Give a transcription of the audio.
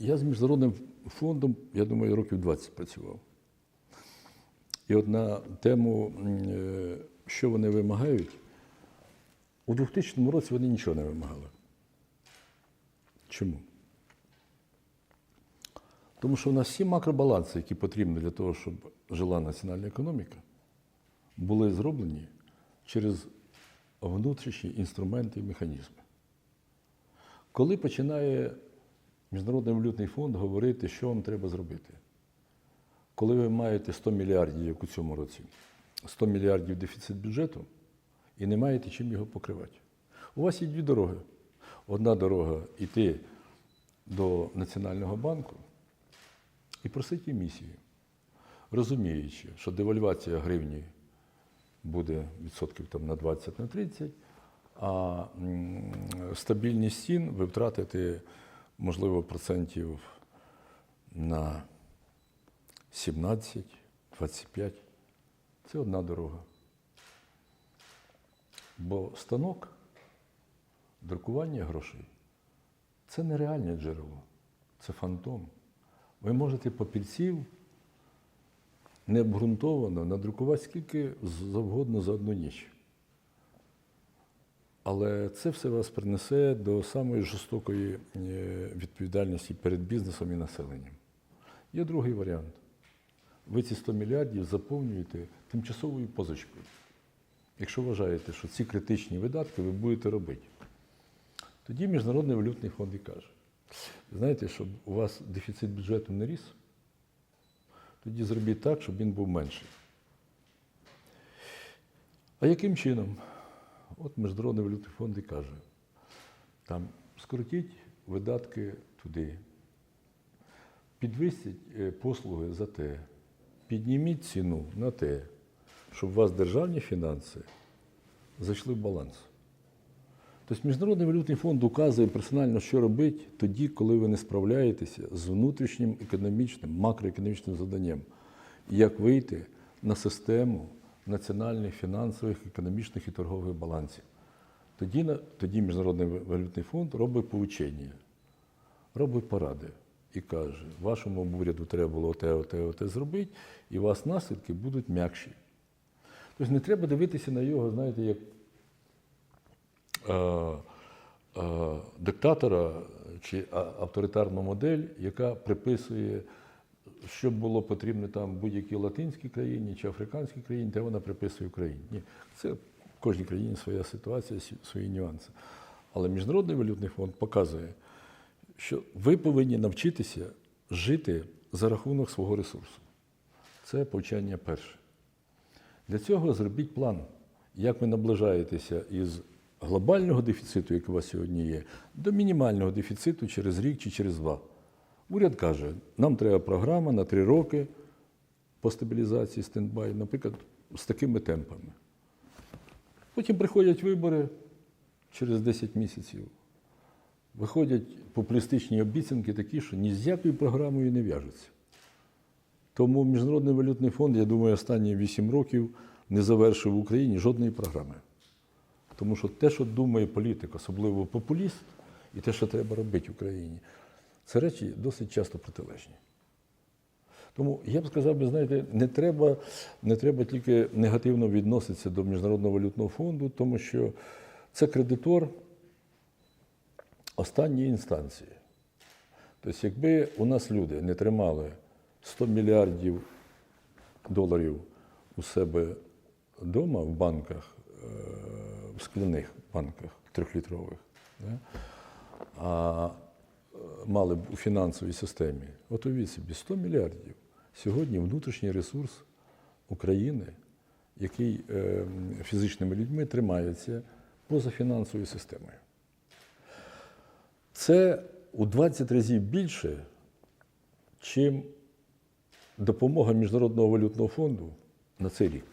Я з міжнародним фондом, я думаю, років 20 працював. І от на тему, е, що вони вимагають, у 2000 році вони нічого не вимагали. Чому? Тому що в нас всі макробаланси, які потрібні для того, щоб жила національна економіка, були зроблені через внутрішні інструменти і механізми. Коли починає Міжнародний валютний фонд говорити, що вам треба зробити, коли ви маєте 100 мільярдів, як у цьому році, 100 мільярдів дефіцит бюджету і не маєте чим його покривати. У вас є дві дороги. Одна дорога йти до Національного банку і просити емісію, розуміючи, що девальвація гривні буде відсотків там, на 20 на 30, а стабільність цін ви втратите, можливо, процентів на 17, 25. Це одна дорога. Бо станок друкування грошей це нереальне джерело, це фантом. Ви можете папірців необґрунтовано надрукувати скільки завгодно за одну ніч. Але це все вас принесе до самої жорстокої е, відповідальності перед бізнесом і населенням. Є другий варіант. Ви ці 100 мільярдів заповнюєте тимчасовою позичкою. Якщо вважаєте, що ці критичні видатки ви будете робити. Тоді Міжнародний валютний фонд і каже, знаєте, щоб у вас дефіцит бюджету не ріс, тоді зробіть так, щоб він був менший. А яким чином? От Міжнародний валютний фонд і каже, там скоротіть видатки туди, підвисіть е, послуги за те, підніміть ціну на те, щоб у вас державні фінанси зайшли в баланс. Тобто Міжнародний валютний фонд указує персонально, що робити тоді, коли ви не справляєтеся з внутрішнім економічним, макроекономічним заданням, і як вийти на систему національних фінансових, економічних і торгових балансів. Тоді, тоді Міжнародний валютний фонд робить поучення, робить поради і каже, вашому уряду треба було оте, оте, оте зробити, і у вас наслідки будуть м'якші. Тобто не треба дивитися на його, знаєте, як е, е, диктатора чи авторитарну модель, яка приписує, що було потрібно там будь-якій латинській країні чи африканській країні, те вона приписує Україні. Ні, це в кожній країні своя ситуація, свої нюанси. Але Міжнародний валютний фонд показує, що ви повинні навчитися жити за рахунок свого ресурсу. Це повчання перше. Для цього зробіть план, як ви наближаєтеся із глобального дефіциту, який у вас сьогодні є, до мінімального дефіциту через рік чи через два. Уряд каже, нам треба програма на три роки по стабілізації стендбай, наприклад, з такими темпами. Потім приходять вибори через 10 місяців. Виходять популістичні обіцянки такі, що ні з якою програмою не в'яжуться. Тому Міжнародний валютний фонд, я думаю, останні 8 років не завершив в Україні жодної програми. Тому що те, що думає політик, особливо популіст, і те, що треба робити в Україні, це речі досить часто протилежні. Тому я б сказав, би, знаєте, не треба, не треба тільки негативно відноситися до Міжнародного валютного фонду, тому що це кредитор останньої інстанції. Тобто, якби у нас люди не тримали 100 мільярдів доларів у себе вдома в банках, е, в скляних банках трьохлітрових, а мали б у фінансовій системі, от уявіть собі, 100 мільярдів. Сьогодні внутрішній ресурс України, який е, фізичними людьми тримається поза фінансовою системою. Це у 20 разів більше, чим допомога Міжнародного валютного фонду на цей рік.